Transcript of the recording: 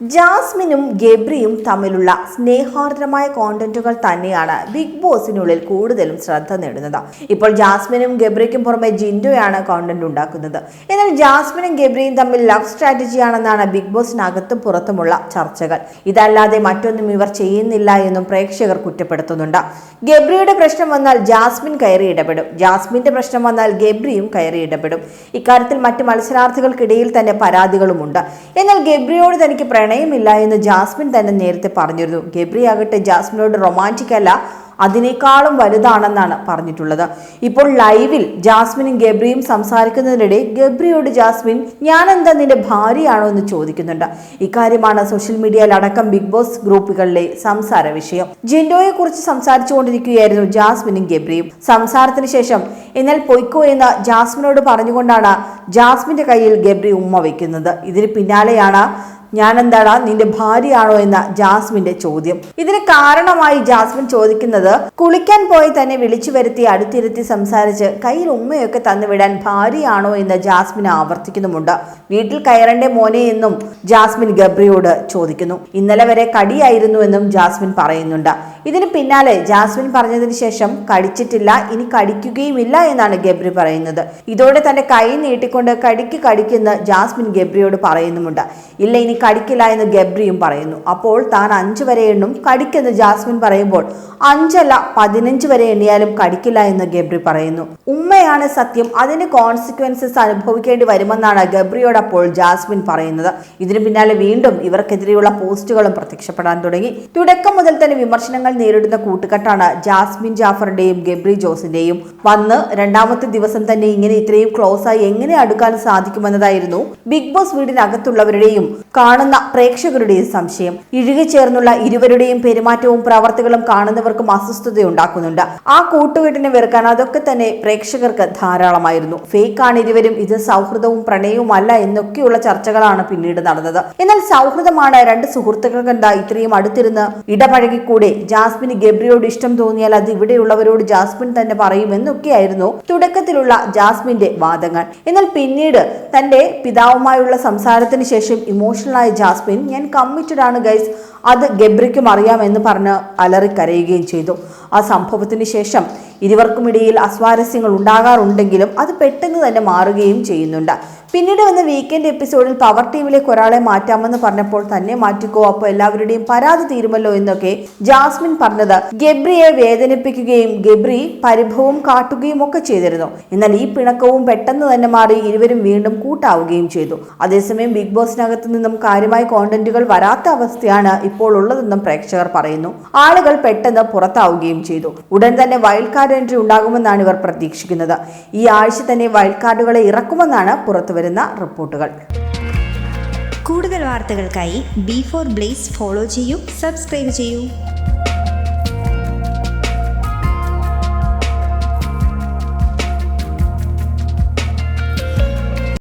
ജാസ്മിനും ഗെബ്രിയും തമ്മിലുള്ള സ്നേഹാർദ്രമായ കോണ്ടന്റുകൾ തന്നെയാണ് ബിഗ് ബോസിനുള്ളിൽ കൂടുതലും ശ്രദ്ധ നേടുന്നത്. ഇപ്പോൾ ജാസ്മിനും ഗെബ്രിക്കും പുറമെ ജിൻഡോയാണ് കോണ്ടന്റ് ഉണ്ടാക്കുന്നത്. എന്നാൽ ജാസ്മിനും ഗെബ്രിയും തമ്മിൽ ലവ് സ്ട്രാറ്റജിയാണെന്നാണ് ബിഗ് ബോസിനകത്തും പുറത്തുമുള്ള ചർച്ചകൾ. ഇതല്ലാതെ മറ്റൊന്നും ഇവർ ചെയ്യുന്നില്ല എന്നും പ്രേക്ഷകർ കുറ്റപ്പെടുത്തുന്നുണ്ട്. ഗബ്രിയുടെ പ്രശ്നം വന്നാൽ ജാസ്മിൻ കയറി ഇടപെടും. ജാസ്മിന്റെ പ്രശ്നം വന്നാൽ ഗെബ്രിയും കയറി ഇടപെടും. ഇക്കാര്യത്തിൽ മറ്റ് മത്സരാർത്ഥികൾക്കിടയിൽ തന്നെ പരാതികളുമുണ്ട്. എന്നാൽ ഗെബ്രിയോട് തനിക്ക് പ്രണയമില്ല എന്ന് ജാസ്മിൻ തന്നെ നേരത്തെ പറഞ്ഞിരുന്നു. ഗബ്രി ആകട്ടെ ജാസ്മിനോട് റൊമാന്റിക് അല്ല അതിനേക്കാളും വലുതാണെന്നാണ് പറഞ്ഞിട്ടുള്ളത്. ഇപ്പോൾ ലൈവിൽ ജാസ്മിനും ഗബ്രിയും സംസാരിക്കുന്നതിനിടെ ഗബ്രിയോട് ജാസ്മിൻ ഞാൻ എന്താ നിന്റെ ഭാര്യയാണോ എന്ന് ചോദിക്കുന്നുണ്ട്. ഇക്കാര്യമാണ് സോഷ്യൽ മീഡിയയിൽ അടക്കം ബിഗ് ബോസ് ഗ്രൂപ്പുകളിലെ സംസാര വിഷയം. ജിൻഡോയെ കുറിച്ച് സംസാരിച്ചുകൊണ്ടിരിക്കുകയായിരുന്നു ജാസ്മിനും ഗബ്രിയും. സംസാരത്തിന് ശേഷം എന്നാൽ പൊയ്ക്കോ എന്ന് ജാസ്മിനോട് പറഞ്ഞുകൊണ്ടാണ് ജാസ്മിന്റെ കയ്യിൽ ഗബ്രി ഉമ്മ വയ്ക്കുന്നത് ഇതിന് പിന്നാലെയാണ് ഞാൻ എന്താടാ നിന്റെ ഭാര്യയാണോ എന്ന ജാസ്മിന്റെ ചോദ്യം. ഇതിന് കാരണമായി ജാസ്മിൻ ചോദിക്കുന്നത് കുളിക്കാൻ പോയി തന്നെ വിളിച്ചു വരുത്തി അടുത്തിരുത്തി സംസാരിച്ച് കയ്യിൽ ഉമ്മയൊക്കെ തന്നുവിടാൻ ഭാര്യയാണോ എന്ന് ജാസ്മിൻ ആവർത്തിക്കുന്നുമുണ്ട്. വീട്ടിൽ കയറണ്ടേ മോനെ എന്നും ജാസ്മിൻ ഗബ്രിയോട് ചോദിക്കുന്നു. ഇന്നലെ വരെ കടിയായിരുന്നു എന്നും ജാസ്മിൻ പറയുന്നുണ്ട്. ഇതിന് പിന്നാലെ ജാസ്മിൻ പറഞ്ഞതിന് ശേഷം കടിച്ചിട്ടില്ല ഇനി കടിക്കുകയുമില്ല എന്നാണ് ഗബ്രി പറയുന്നത്. ഇതോടെ തന്റെ കൈ നീട്ടിക്കൊണ്ട് കടിക്ക് കടിക്കുന്ന ജാസ്മിൻ ഗബ്രിയോട് പറയുന്നുമുണ്ട്. ഇല്ല ഇനി കടിക്കില്ല എന്ന് ഗബ്രിയും പറയുന്നു. അപ്പോൾ താൻ അഞ്ച് വരെ എണ്ണും കടിക്കെന്ന് ജാസ്മിൻ പറയുമ്പോൾ അഞ്ചല്ല പതിനഞ്ച് വരെ എണ്ണിയാലും കടിക്കില്ല എന്ന് ഗബ്രി പറയുന്നു. ഉമ്മയാണ് സത്യം അതിന് കോൺസിക്വൻസസ് അനുഭവിക്കേണ്ടി വരുമെന്നാണ് ഗബ്രിയോട് അപ്പോൾ ജാസ്മിൻ പറയുന്നത്. ഇതിനു പിന്നാലെ വീണ്ടും ഇവർക്കെതിരെയുള്ള പോസ്റ്റുകളും പ്രത്യക്ഷപ്പെടാൻ തുടങ്ങി. തുടക്കം മുതൽ തന്നെ വിമർശനങ്ങൾ നേരിടുന്ന കൂട്ടുകെട്ടാണ് ജാസ്മിൻ ജാഫറിന്റെയും ഗബ്രി ജോസിന്റെയും. വന്ന് രണ്ടാമത്തെ ദിവസം തന്നെ ഇങ്ങനെ ഇത്രയും ക്ലോസ് ആയി എങ്ങനെ അടുക്കാൻ സാധിക്കുമെന്നതായിരുന്നു ബിഗ് ബോസ് വീടിനകത്തുള്ളവരുടെയും കാണുന്ന പ്രേക്ഷകരുടെയും സംശയം. ഇഴുകിച്ചേർന്നുള്ള ഇരുവരുടെയും പെരുമാറ്റവും പ്രവർത്തികളും കാണുന്നവർക്കും അസ്വസ്ഥതയുണ്ടാക്കുന്നുണ്ട്. ആ കൂട്ടുകെട്ടിനെ വെറുക്കാൻ അതൊക്കെ തന്നെ പ്രേക്ഷകർക്ക് ധാരാളമായിരുന്നു. ഫേക്ക് ആണ് ഇരുവരും ഇത് സൗഹൃദവും പ്രണയവുമല്ല എന്നൊക്കെയുള്ള ചർച്ചകളാണ് പിന്നീട് നടന്നത്. എന്നാൽ സൗഹൃദമാണ് രണ്ട് സുഹൃത്തുക്കൾക്ക് എന്താ ഇത്രയും അടുത്തിരുന്ന് ഇടപഴകിക്കൂടെ. ജാസ്മിന് ഗബ്രിയോട് ഇഷ്ടം തോന്നിയാൽ അത് ഇവിടെയുള്ളവരോട് ജാസ്മിൻ തന്നെ പറയുമെന്നൊക്കെയായിരുന്നു തുടക്കത്തിലുള്ള ജാസ്മിന്റെ വാദങ്ങൾ. എന്നാൽ പിന്നീട് തന്റെ പിതാവുമായുള്ള സംസാരത്തിന് ശേഷം ഇമോഷണലായ ജാസ്മിൻ ഞാൻ കമ്മിറ്റഡ് ആണ് ഗൈസ് അത് ഗബ്രിക്കും അറിയാമെന്ന് പറഞ്ഞ് അലറിക്കരയുകയും ചെയ്തു. ആ സംഭവത്തിന് ശേഷം ഇരുവർക്കുമിടയിൽ അസ്വാരസ്യങ്ങൾ ഉണ്ടാകാറുണ്ടെങ്കിലും അത് പെട്ടെന്ന് തന്നെ മാറുകയും ചെയ്യുന്നുണ്ട്. പിന്നീട് വന്ന വീക്കെൻഡ് എപ്പിസോഡിൽ പവർ ടീമിലേക്ക് ഒരാളെ മാറ്റാമെന്ന് പറഞ്ഞപ്പോൾ തന്നെ മാറ്റിക്കോ. അപ്പോൾ എല്ലാവരുടെയും പരാതി തീരുമല്ലോ എന്നൊക്കെ ജാസ്മിൻ പറഞ്ഞത്. ഗബ്രിയെ വേദനിപ്പിക്കുകയും ഗബ്രി പരിഭവം കാട്ടുകയും ഒക്കെ ചെയ്തിരുന്നു. എന്നാൽ ഈ പിണക്കവും പെട്ടെന്ന് തന്നെ മാറി ഇരുവരും വീണ്ടും കൂട്ടാവുകയും ചെയ്തു. അതേസമയം ബിഗ് ബോസിനകത്ത് നിന്നും കാര്യമായ കോണ്ടന്റുകൾ വരാത്ത അവസ്ഥയാണ് ഇപ്പോൾ ഉള്ളതെന്നും പ്രേക്ഷകർ പറയുന്നു. ആളുകൾ പെട്ടെന്ന് പുറത്താവുകയും ചെയ്തു. ഉടൻ തന്നെ വൈൽഡ് കാർഡ് എൻട്രി ഉണ്ടാകുമെന്നാണ് ഇവർ പ്രതീക്ഷിക്കുന്നത്. ഈ ആഴ്ച തന്നെ വൈൽഡ് കാർഡുകളെ ഇറക്കുമെന്നാണ് പുറത്തുവരുന്ന റിപ്പോർട്ടുകൾ. കൂടുതൽ വാർത്തകൾക്കായി ബി ഫോർ ബ്ലേസ് ഫോളോ ചെയ്യൂ സബ്സ്ക്രൈബ് ചെയ്യൂ.